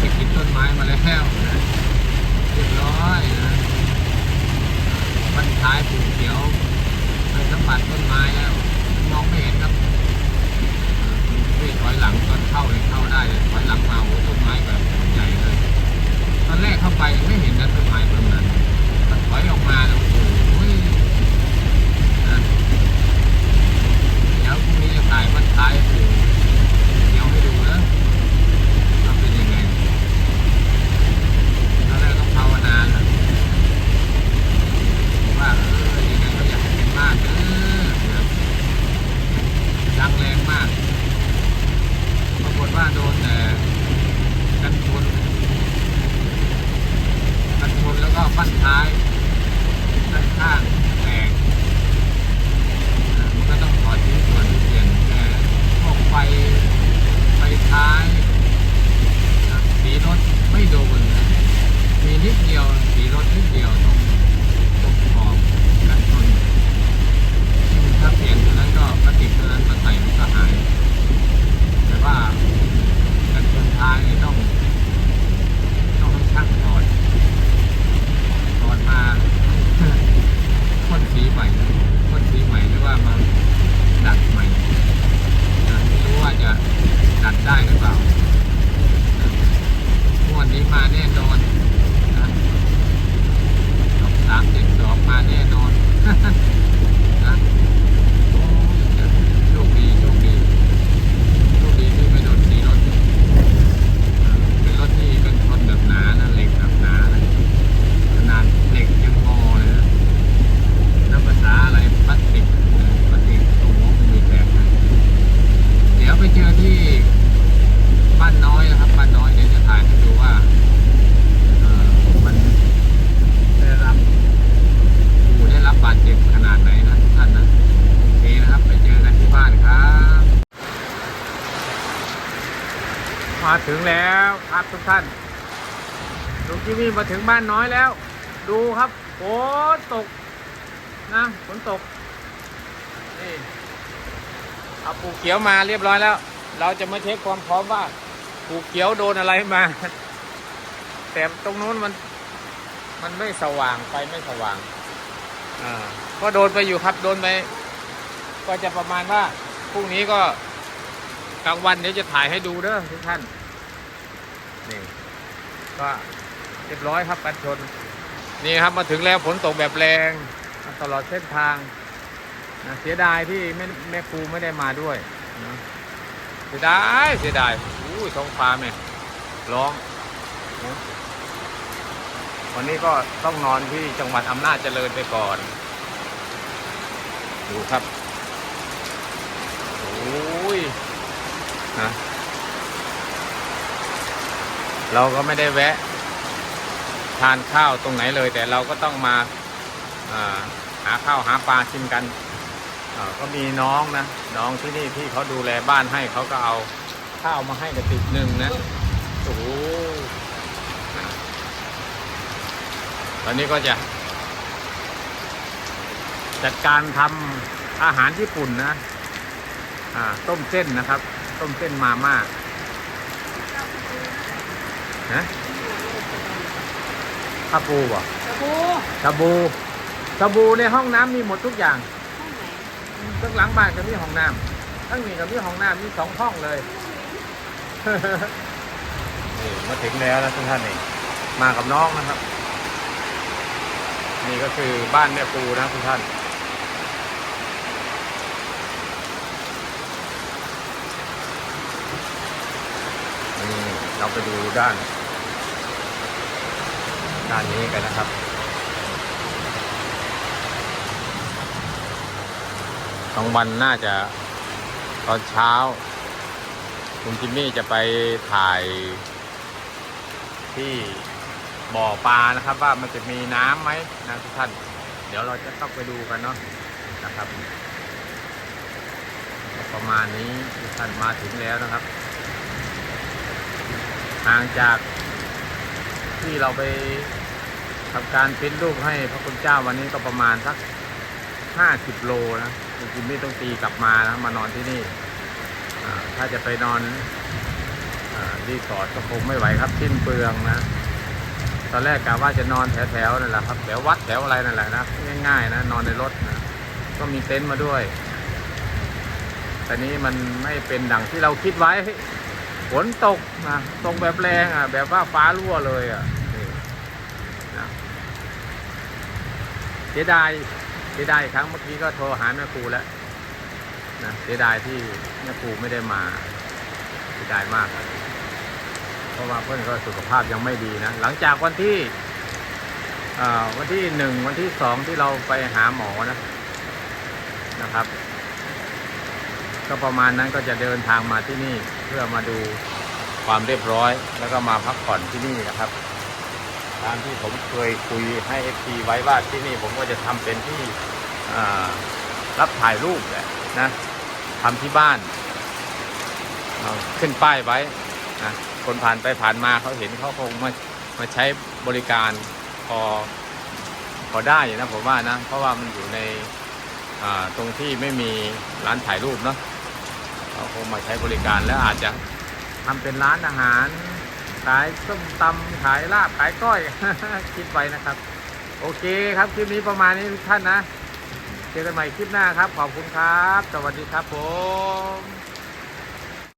สิบกินต้นไม้มาแล้วนะเรียบร้อยนะมันท้ายปูเขียวมันสัมผัสต้นไม้แล้วมองไม่เห็นครับนี่ถอยหลังตอนเข้าเลยเข้าได้เลยถอยหลังมาโอ้ต้นไม้แบบใหญ่เลย ตอนแรกเข้าไปไม่เห็นนะต้นไม้ต้นนั้นมันถอยออกมาแล้ว ถึงแล้วครับทุกท่านลุงจิมมี่มาถึงบ้านน้อยแล้ว ดูครับฝนตกนะฝนตกนี่เอาปูเขียวมาเรียบร้อยแล้ว เราจะมาเช็คความพร้อมว่าปูเขียวโดนอะไรมา แต่ตรงนู้นมัน มันไม่สว่างไฟไม่สว่างอ่าก็โดนไปอยู่ครับโดนไปก็จะประมาณว่าพรุ่งนี้ก็กลางวันเดี๋ยวจะถ่ายให้ดูเด้อทุกท่าน นี่ก็เรียบร้อยครับกันชน นี่ครับมาถึงแล้วฝนตกแบบแรงตลอดเส้นทางนะเสียดายที่แม่แม่ครูไม่ได้มาด้วยนะเสียดายเสียดายอู้ยท้องฟ้าแม่ร้องนะวันนี้ก็ต้องนอนที่จังหวัดอำนาจเจริญไปก่อน ดูครับโอ้ยนะ เราก็ไม่ได้แวะทานข้าวตรงไหนเลย แต่เราก็ต้องมาหาข้าวหาปลากินกันก็มีน้องนะน้องที่นี่ที่เขาดูแลบ้านให้เขาก็เอาข้าวมาให้กระติกหนึ่งนะโอ้โหตอนนี้ก็จะ จัดการทำอาหารญี่ปุ่นนะ อ่า ต้มเส้นนะครับ ต้มเส้นมาม่า นะชาบูบ่ตะบูชาบูชาบูในห้องน้ำมีหมดทุกอย่างห้องไหนทั้งหลังบ้านก็มีห้องน้ำทั้งนี้ก็มีห้องน้ำมีสองห้องเลย นี่มาถึงแล้วนะทุกท่านนี่มากับน้องนะครับ นี่ก็คือบ้านแม่ปูนะทุกท่าน นี่ เราไปดูด้าน ด้านนี้กันนะครับกลางวันน่าจะตอนเช้า คุณจิมมี่จะไปถ่ายที่บ่อปลานะครับ ว่ามันจะมีน้ำไหมนะทุกท่าน เดี๋ยวเราจะต้องไปดูกันเนาะนะครับ ประมาณนี้ทุกท่านมาถึงแล้วนะครับ ห่างจากที่เราไปทำการพิมพ์รูปให้พระคุณเจ้าวันนี้ก็ประมาณสักห้าสิบโลนะคุณจิมมี่ต้องตีกลับมานะมานอนที่นี่ถ้าจะไปนอนรีสอร์ทก็คงไม่ไหวครับสิ้นเปลืองนะ ตอนแรกกะว่าจะนอนแถวๆนั่นแหละครับแถววัดแถวอะไรนั่นแหละนะง่ายๆนะนอนในรถนะก็มีเต็นท์มาด้วยแต่นี้มันไม่เป็นดังที่เราคิดไว้ ฝนตกนะตกแบบแรงอะ แบบว่าฟ้ารั่วเลยอะนะเสียดายเสียดายครั้งเมื่อกี้ก็โทรหาแม่ครูแล้วนะเสียดายที่แม่ครูไม่ได้มาเสียดายมากเเพราะว่าเพื่อนก็สุขภาพยังไม่ดีนะหลังจากวันที่วันที่หนึ่งวันที่สองที่เราไปหาหมอนะนะครับ ก็ประมาณนั้นก็จะเดินทางมาที่นี่ เพื่อมาดูความเรียบร้อย แล้วก็มาพักผ่อนที่นี่นะครับ ตามที่ผมเคยคุยให้เอฟซีไว้ว่าที่นี่ผมก็จะทำเป็นที่รับถ่ายรูปแหละนะทำที่บ้าน ขึ้นป้ายไว้นะคนผ่านไปผ่านมาเขาเห็นเขาคงมามาใช้บริการพอพอได้อยู่นะผมว่านะ เพราะว่ามันอยู่ในตรงที่ไม่มีร้านถ่ายรูปเนาะ เขาคงมาใช้บริการแล้วอาจจะทำเป็นร้านอาหาร ขายส้มตำขายลาบขายก้อย คิดไว้นะครับ โอเคครับคลิปนี้ประมาณนี้ทุกท่านนะ เจอกันใหม่คลิปหน้าครับ ขอบคุณครับ สวัสดีครับผม